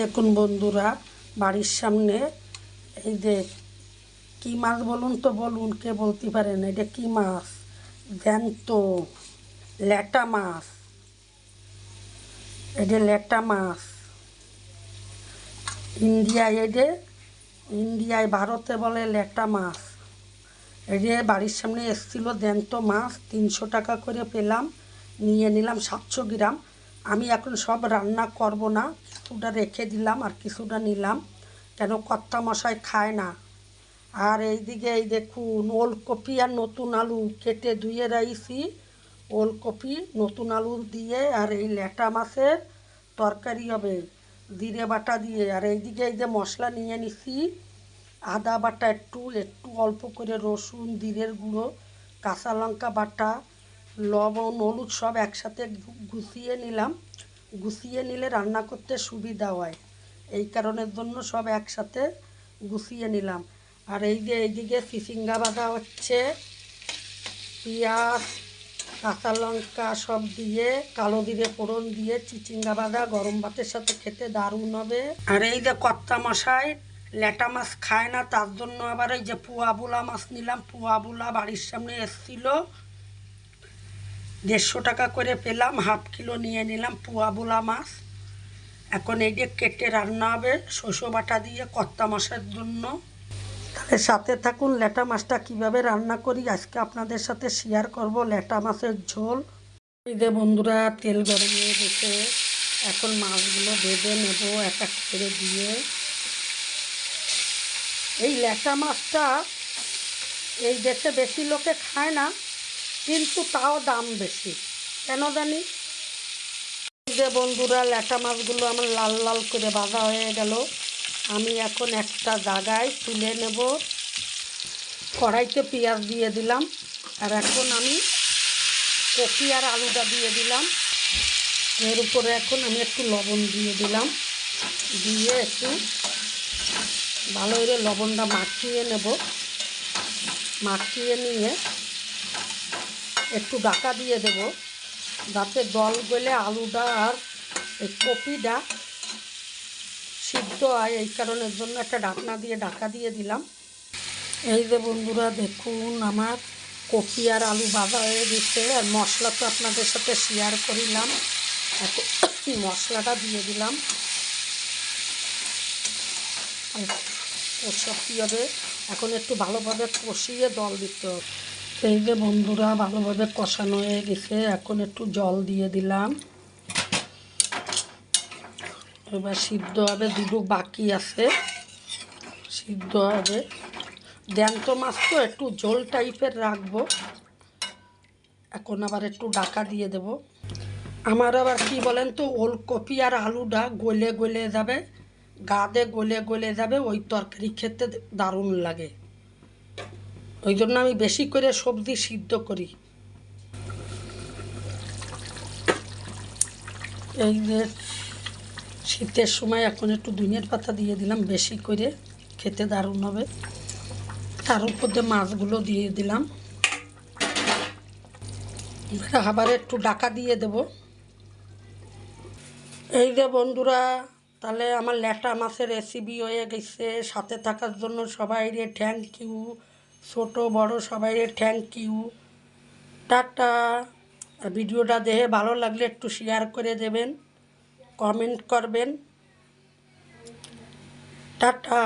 দেখুন বন্ধুরা, বাড়ির সামনে এই যে কী মাছ বলুন তো বলুন, কে বলতে পারেন এটা কী মাছ? জ্যান্ত, ল্যাটা মাছ। এটা ল্যাটা মাছ। ইন্ডিয়ায় এটা ইন্ডিয়ায় ভারতে বলে ল্যাটা মাছ। এটা বাড়ির সামনে এসেছিল জ্যান্ত মাছ, তিনশো টাকা করে পেলাম, নিয়ে নিলাম সাতশো গ্রাম। আমি এখন সব রান্না করব না। কিছুটা রেখে দিলাম আর কিছুটা নিলাম। কেন কর্তা মশাই খায় না। আর এইদিকে এই দেখুন, ওলকপি আর নতুন আলু কেটে ধুয়ে রাইছি। ওলকপি, নতুন আলু দিয়ে আর এই ল্যাটা মাছের তরকারি হবে, জিরে বাটা দিয়ে। আর এইদিকে এই যে মশলা নিয়ে নিছি, আদা বাটা একটু একটু অল্প করে রসুন, জিরের গুঁড়ো, কাঁচা লঙ্কা বাটা লবণ, হলুদ সব একসাথে গুছিয়ে নিলাম। গুছিয়ে নিলে রান্না করতে সুবিধা হয়। এই কারণের জন্য সব একসাথে গুছিয়ে নিলাম। আর এই যে এইদিকে চিচিঙ্গা বাঁধা হচ্ছে, পেঁয়াজ, কাঁচা লঙ্কা সব দিয়ে, কালো জিরে ফোড়ন দিয়ে চিচিঙ্গা বাঁধা, গরম ভাতের সাথে খেতে দারুণ হবে। আর এই যে কর্তা মশাই ল্যাটা মাছ খায় না, তার জন্য আবার এই যে পুয়া বুলা মাছ নিলাম। পুয়া বুলা বাড়ির সামনে এসছিল। দেড়শো টাকা করে পেলাম, হাফ কিলো নিয়ে নিলাম পুয়া বুলা মাছ। এখন এই যে কেটে রান্না হবে শস্য বাটা দিয়ে কর্তা মাছের জন্য। তাহলে সাথে থাকুন ল্যাটা মাছটা কীভাবে রান্না করি আজকে আপনাদের সাথে শেয়ার করব। ল্যাটা মাছের ঝোল। এই যে বন্ধুরা, তেল গরম হয়ে গেছে। এখন মাছগুলো ভেজে নেব এক এক করে দিয়ে। এই ল্যাটা মাছটা, এই দেশে বেশি লোকে খায় না। কিন্তু তাও দাম বেশি। কেন জানি? যে বন্ধুরা ল্যাটা মাছগুলো আমার লাল লাল করে ভাজা হয়ে গেল। আমি এখন একটা জায়গায় তুলে নেব। কড়াইতে পেঁয়াজ দিয়ে দিলাম। আর এখন আমি কপি আর আলুটা দিয়ে দিলাম। এর উপরে এখন আমি একটু লবণ দিয়ে দিলাম। দিয়ে একটু ভালো করে লবণটা মাখিয়ে নেব। মাখিয়ে নিয়ে একটু ডাকা দিয়ে দেব। যাতে জল গলে আলুটা আর এই কপিটা সিদ্ধ হয়, এই কারণের জন্য একটা ডাকনা দিয়ে ডাকা দিয়ে দিলাম। এই যে বন্ধুরা, দেখুন আমার কপি আর আলু ভাজা হয়ে গেছে। আর মশলা তো আপনাদের সাথে শেয়ার করিলাম। মশলাটা দিয়ে দিলাম। ওসব কী হবে। এখন একটু ভালোভাবে কষিয়ে দল দিতে হবে। এই যে বন্ধুরা ভালোভাবে কষানো হয়ে গেছে। এখন একটু জল দিয়ে দিলাম। এবার সিদ্ধ হবে দুটো বাকি আছে। সিদ্ধ হবে। জ্যান্ত মাছ তো একটু ঝোল টাইপের রাখব। এখন আবার একটু ডাকা দিয়ে দেব। আমার আবার কি বলেন তো, ওলকপি আর আলুটা গলে গলে যাবে, গাদে গলে গলে যাবে, ওই তরকারি খেতে দারুণ লাগে। ওই জন্য আমি বেশি করে সবজি সিদ্ধ করি। এই যে শীতের সময় এখন একটু দুনিয়ার পাতা দিয়ে দিলাম, বেশি করে খেতে দারুণ হবে। তার উপর দিয়ে মাছগুলো দিয়ে দিলাম। আবার একটু ডাকা দিয়ে দেব। এই যে বন্ধুরা, তাহলে আমার ল্যাটা মাছের রেসিপি হয়ে গেছে। সাথে থাকার জন্য সবাই রে থ্যাংক ইউ ছোটো, বড় সবাই থ্যাংক ইউ টাটা। ভিডিওটা দেখে ভালো লাগলে একটু শেয়ার করে দেবেন কমেন্ট করবেন। টাটা।